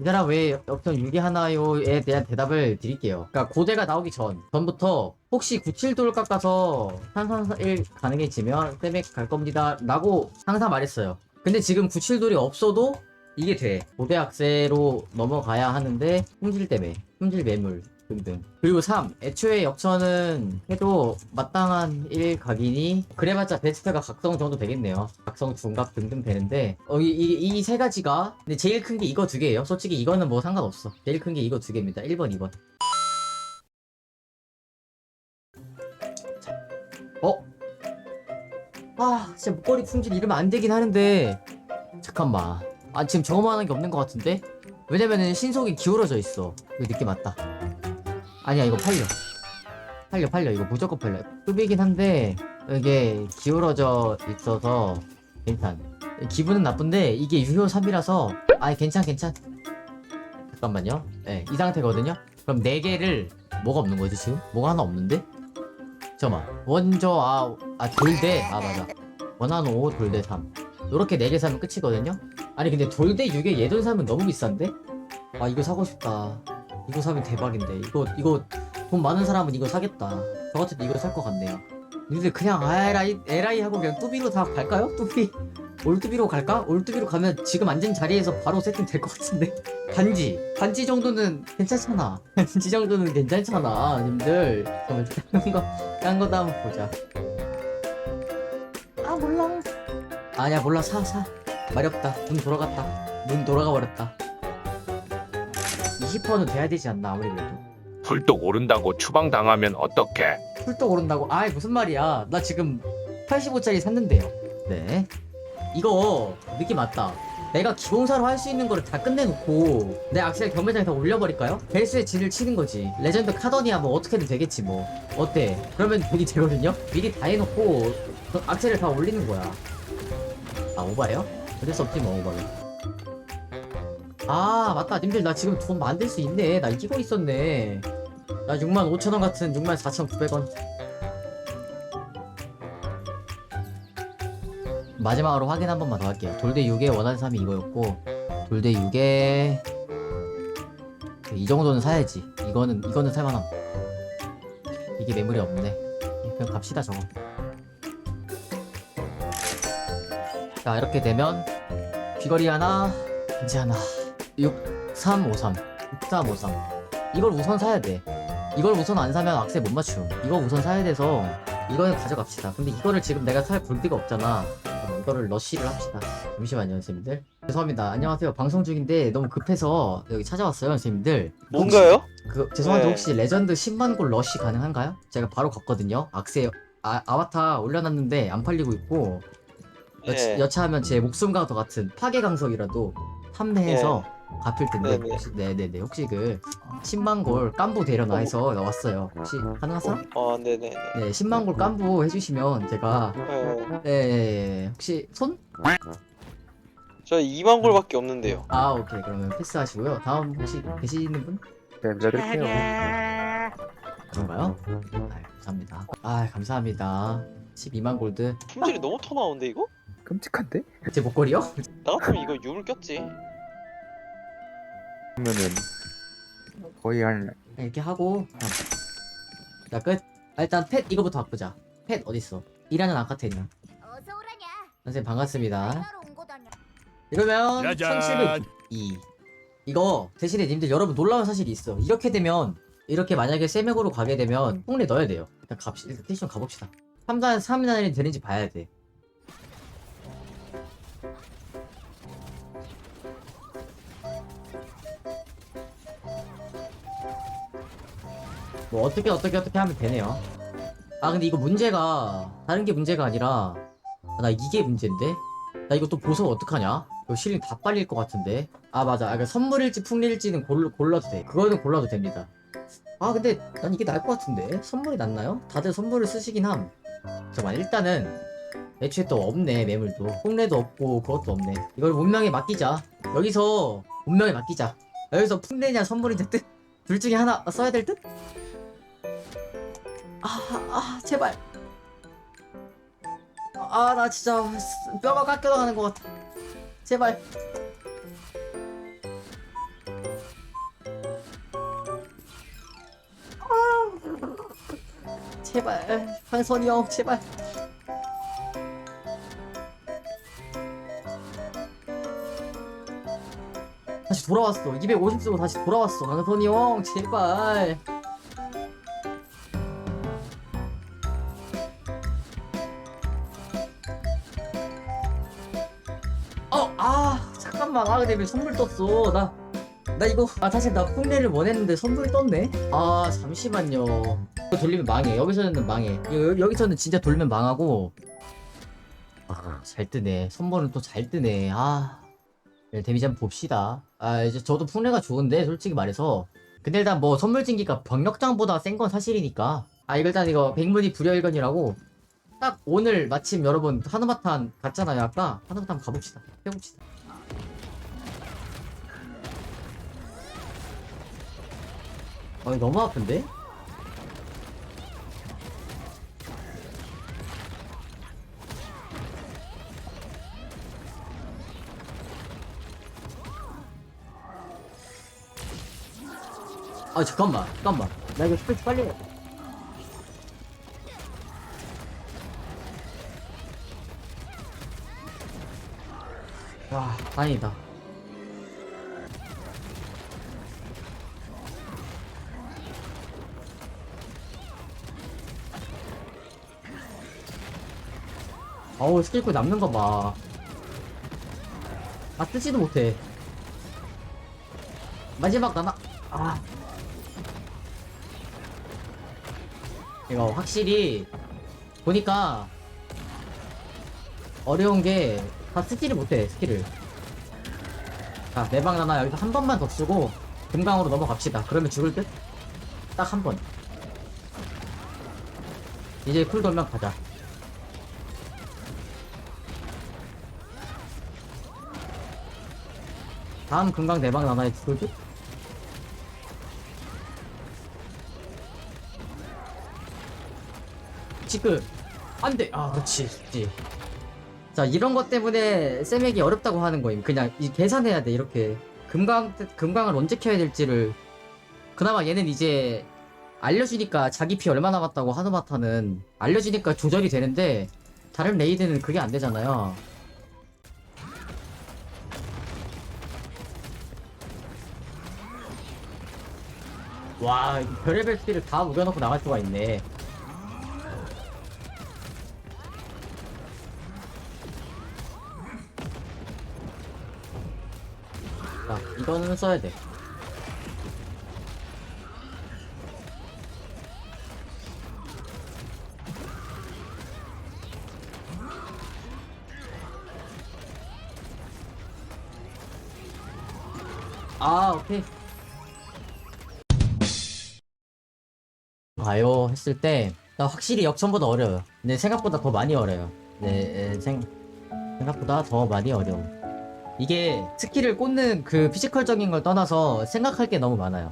이 사람 왜 역전 유기하나요에 대한 대답을 드릴게요. 그러니까 고대가 나오기 전 전부터 혹시 97돌 깎아서 산산일 가능해지면 쌤액 갈 겁니다. 라고 항상 말했어요. 근데 지금 97돌이 없어도 이게 돼. 고대 악세로 넘어가야 하는데 품질 때문에 품질 매물 등등. 그리고 3. 애초에 역전은 해도 마땅한 1 각이니 그래봤자 베스트가 각성 정도 되겠네요. 각성 중각 등등 되는데 어, 이세 가지가 근데 제일 큰 게 이거 두 개예요. 솔직히 이거는 뭐 상관없어. 제일 큰 게 이거 두 개입니다. 1번, 2번. 어? 아 진짜 목걸이 품질 이러면 안 되긴 하는데 잠깐만 아 지금 저거만 한 게 없는 것 같은데? 왜냐면은 신속이 기울어져 있어 이거 느낌 맞다 아니야 이거 팔려. 팔려 팔려. 이거 무조건 팔려. 뚜비긴 한데 이게 기울어져 있어서 괜찮 기분은 나쁜데 이게 유효 3이라서 아이 괜찮 괜찮 잠깐만요. 네 이 상태거든요. 그럼 4개를 뭐가 없는 거지 지금? 뭐가 하나 없는데? 잠깐만. 먼저 아, 아 돌대. 아 맞아. 원한 5 돌대 3 요렇게 4개 사면 끝이거든요. 아니 근데 돌대 6에 얘돈 사면 너무 비싼데? 아 이거 사고 싶다 이거 사면 대박인데. 이거 이거 돈 많은 사람은 이거 사겠다. 저 같은 이거 살 것 같네요. 니들 그냥 아, 에라이 에라이 하고 그냥 뚜비로 다 갈까요? 뚜비? 올뚜비로 갈까? 올뚜비로 가면 지금 앉은 자리에서 바로 세팅 될 것 같은데. 반지 반지 정도는 괜찮잖아. 반지 정도는 괜찮잖아 님들. 잠깐만 딴 거, 딴 거도 한번 보자. 아 몰라. 아니야 몰라. 사 사. 말이 없다. 문 돌아갔다. 문 돌아가 버렸다 20%는 돼야 되지 않나 아무리 그래도 훌떡 오른다고 추방당하면 어떡해? 훌떡 오른다고 아이 무슨 말이야 나 지금 85짜리 샀는데요 네 이거 느낌 맞다 내가 기공사로 할 수 있는 거를 다 끝내놓고 내 악셀 경매장에 다 올려버릴까요? 벨스의 진을 치는 거지 레전드 카더니아 뭐 어떻게든 되겠지 뭐 어때? 그러면 돈이 되거든요? 미리 다 해놓고 그 악셀을 다 올리는 거야 아 오바예요? 어쩔 수 없지 뭐 오바는 아 맞다. 님들 나 지금 돈 만들 수 있네. 나 이기고 있었네. 나 65,000원 같은 64,900원. 마지막으로 확인 한 번만 더 할게요. 돌대 6에 원하는 3이 이거였고 돌대 6에 이 정도는 사야지. 이거는 이거는 살만함. 이게 매물이 없네. 그냥 갑시다 저거. 자 이렇게 되면 귀걸이 하나 반지 하나 6353 6353 이걸 우선 사야 돼. 이걸 우선 안 사면 악세 못 맞춤. 이거 우선 사야 돼서 이거는 가져갑시다. 근데 이거를 지금 내가 살 볼데가 없잖아. 그럼 이거를 러쉬를 합시다. 잠시만요 선생님들. 죄송합니다. 안녕하세요. 방송 중인데 너무 급해서 여기 찾아왔어요 선생님들. 뭔가요? 그 죄송한데 네. 혹시 레전드 10만 골 러쉬 가능한가요? 제가 바로 갔거든요. 악세 아, 아바타 올려놨는데 안 팔리고 있고 여차, 네. 여차하면 제 목숨과 더 같은 파괴 강석이라도 판매해서 갚을 텐데 네네. 혹시, 네네네 혹시 그 10만 골 깐부 되려나 해서 왔어요 혹시 가능한 사람? 어, 네네네. 네 10만 골 깐부 해주시면 제가 네. 네 혹시 손? 저 2만 골밖에 없는데요. 아 오케이 그러면 패스하시고요 다음 혹시 계시는 분? 네, 부탁드릴게요. 그런가요? 아 감사합니다 아 감사합니다 12만 골드 품질이 너무 터 나오는데 이거? 끔찍한데? 제 목걸이요? 나 같으면 이거 유물 꼈지. 그러면은 거의 한 이렇게 하고 자 끝. 아, 일단 펫 이거부터 바꾸자. 펫 어딨어? 일하는 아카테냐 어서 오라냐. 선생님 반갑습니다. 따로 온 거다냐. 이러면 짜잔. 1702 이거 대신에 님들 여러분 놀라운 사실이 있어. 이렇게 되면 이렇게 만약에 세맥으로 가게 되면 폭내 넣어야 돼요. 일단 갑시다 일단 텐션 가봅시다. 3단 3단이 되는지 봐야 돼 뭐 어떻게 어떻게 어떻게 하면 되네요 아 근데 이거 문제가 다른 게 문제가 아니라 아, 나 이게 문제인데 나 이거 또 보석 어떡하냐? 이거 실링 다 빨릴 것 같은데. 아 맞아. 아, 그러니까 선물일지 풍릴지는 골, 골라도 돼. 그거는 골라도 됩니다. 아 근데 난 이게 나을 것 같은데. 선물이 낫나요? 다들 선물을 쓰시긴 함. 잠깐만 일단은 애초에 또 없네 매물도. 폭래도 없고 그것도 없네. 이걸 운명에 맡기자. 여기서 운명에 맡기자. 여기서 풍래냐 선물이냐 뜻? 둘 중에 하나 써야 될 듯? 아, 아 제발. 아 나 진짜 뼈가 깎여 나가는 것 같아. 제발. 제발. 황선이 형 제발. 다시 돌아왔어. 250 쓰고 다시 돌아왔어. 황선이 형 제발 잠깐만. 아, 근데 왜 선물 떴어? 나, 나 이거, 아, 사실 나 풍내를 원했는데 선물이 떴네? 아, 잠시만요. 이거 돌리면 망해. 여기서는 망해. 여, 여기서는 진짜 돌면 망하고. 아, 잘 뜨네. 선물은 또 잘 뜨네. 아. 네, 데미지 한번 봅시다. 아, 이제 저도 풍내가 좋은데, 솔직히 말해서. 근데 일단 뭐 선물 진기가 병력장보다 센 건 사실이니까. 아, 이거 일단 이거 백문이 불여일견이라고. 딱 오늘 마침 여러분 하누마탄 갔잖아요 아까 하누마탄 가봅시다 해봅시다 아 이거 너무 아픈데? 아 잠깐만 잠깐만 나 이거 스페이스 빨리 해야 돼 와, 다행이다. 어우, 스킬코 남는 거 봐. 아, 뜨지도 못해. 마지막 나나, 아. 이거 확실히, 보니까, 어려운 게, 다 쓰지를 못해, 스킬을. 자, 내방 하나 여기서 한 번만 더 쓰고, 금강으로 넘어갑시다. 그러면 죽을 듯? 딱 한 번. 이제 쿨 돌면 가자. 다음 금강 내방 죽을 듯? 지금 안 돼. 아, 그렇지. 그렇지. 자 이런 것 때문에 쌤에게 어렵다고 하는 거임 그냥 이 계산해야 돼 이렇게 금강 금강을 언제 켜야 될지를 그나마 얘는 이제 알려주니까 자기 피 얼마 남았다고 하누마타는 알려주니까 조절이 되는데 다른 레이드는 그게 안 되잖아요 와 별의별 스킬을 다 우겨놓고 나갈 수가 있네 자, 이거는 써야 돼. 아, 오케이. 가요 했을 때나 확실히 역전보다 어려워요. 근데 생각보다 더 많이 어려요. 네, 에, 생 생각보다 더 많이 어려워. 이게 스킬을 꽂는 그 피지컬적인 걸 떠나서 생각할 게 너무 많아요.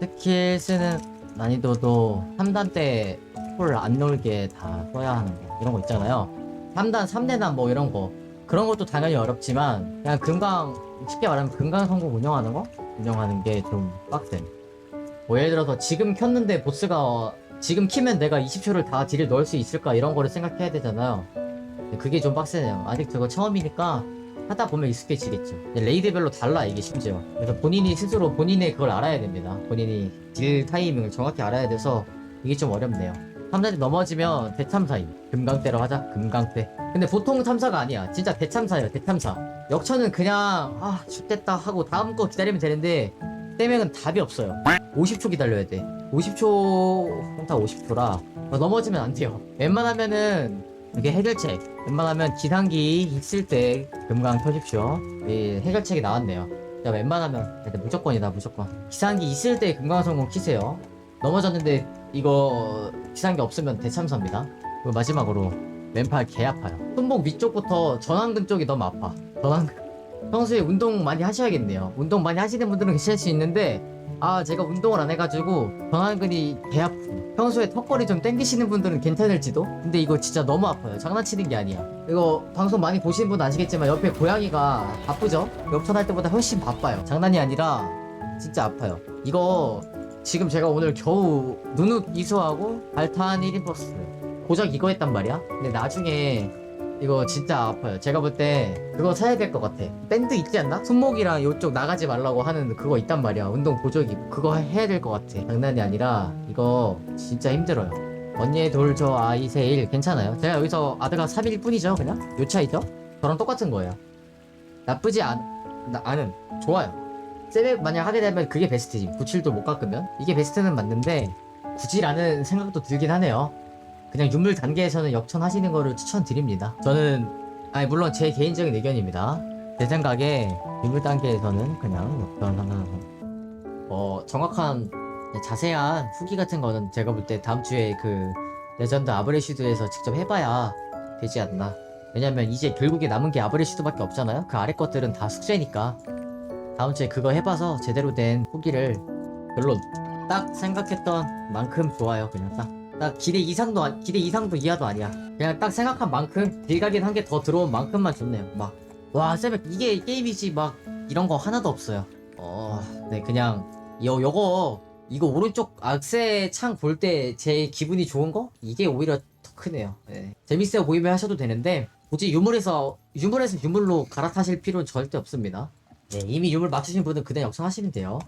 스킬 쓰는 난이도도 3단 때풀안 놀게 다 써야 하는 거 이런 거 있잖아요. 3단, 3대단 뭐 이런 거 그런 것도 당연히 어렵지만 그냥 금강 쉽게 말하면 금강 성공 운영하는 거 운영하는 게 좀 빡센. 뭐 예를 들어서 지금 켰는데 보스가 어, 지금 키면 내가 20초를 다 딜을 넣을 수 있을까 이런 거를 생각해야 되잖아요. 그게 좀 빡세네요. 아직 저거 처음이니까 하다 보면 익숙해지겠죠. 레이드별로 달라 이게 심지어. 그래서 본인이 스스로 본인의 그걸 알아야 됩니다. 본인이 딜 타이밍을 정확히 알아야 돼서 이게 좀 어렵네요. 3단이 넘어지면 대참사임. 금강대로 하자. 금강대. 근데 보통 참사가 아니야. 진짜 대참사예요. 대참사. 역천은 그냥 아 죽겠다 하고 다음 거 기다리면 되는데 떼맥은 답이 없어요. 50초 기다려야 돼. 50초 평타 50초라 넘어지면 안 돼요. 웬만하면은 이게 해결책. 웬만하면 기상기 있을 때 금강 켜십시오. 이 해결책이 나왔네요. 자, 웬만하면 무조건이다 무조건. 기상기 있을 때 금강 성공 키세요. 넘어졌는데 이거 기상기 없으면 대참사입니다. 그리고 마지막으로 왼팔 개 아파요. 손목 위쪽부터 전완근 쪽이 너무 아파. 전완근. 평소에 운동 많이 하셔야겠네요. 운동 많이 하시는 분들은 괜찮을 수 있는데 아 제가 운동을 안 해가지고 전완근이 개 아프. 평소에 턱걸이 좀 땡기시는 분들은 괜찮을지도. 근데 이거 진짜 너무 아파요. 장난치는 게 아니야. 이거 방송 많이 보시는 분 아시겠지만 옆에 고양이가 바쁘죠? 옆천할 때보다 훨씬 바빠요. 장난이 아니라 진짜 아파요. 이거 지금 제가 오늘 겨우 누눅 이수하고 발탄 1인 버스 고작 이거 했단 말이야. 근데 나중에 이거 진짜 아파요. 제가 볼 때 그거 사야 될 것 같아. 밴드 있지 않나? 손목이랑 이쪽 나가지 말라고 하는 그거 있단 말이야. 운동 보조기 그거 해야 될 것 같아. 장난이 아니라 이거 진짜 힘들어요. 언니의 돌 저 아이 세 일 괜찮아요. 제가 여기서 아드가 3일 뿐이죠. 그냥 요 차이죠. 저랑 똑같은 거예요. 나쁘지 않, 나, 않은 좋아요. 세백 만약 하게 되면 그게 베스트지. 97도 못 깎으면 이게 베스트는 맞는데 굳이라는 생각도 들긴 하네요. 그냥 유물 단계에서는 역천하시는 거를 추천드립니다. 저는 아니 물론 제 개인적인 의견입니다. 제 생각에 유물 단계에서는 그냥 역천하는 어 정확한 자세한 후기 같은 거는 제가 볼 때 다음 주에 그 레전드 아브레시드에서 직접 해봐야 되지 않나. 왜냐면 이제 결국에 남은 게 아브레시드밖에 없잖아요. 그 아래 것들은 다 숙제니까 다음 주에 그거 해봐서 제대로 된 후기를 별로 딱 생각했던 만큼 좋아요. 그냥 딱. 딱 기대 이상도 안- 기대 이상도 이하도 아니야. 그냥 딱 생각한 만큼 길가긴 한게더 들어온 만큼만 좋네요. 막와 세백 이게 게임이지 막 이런 거 하나도 없어요. 어, 네 그냥 요 요거 이거 오른쪽 악세 창 볼 때 제 기분이 좋은 거 이게 오히려 더 크네요. 네. 재밌어 보이면 하셔도 되는데 굳이 유물에서 유물에서 유물로 갈아타실 필요는 절대 없습니다. 네, 이미 유물 맞추신 분은 그냥 역성하시면 돼요.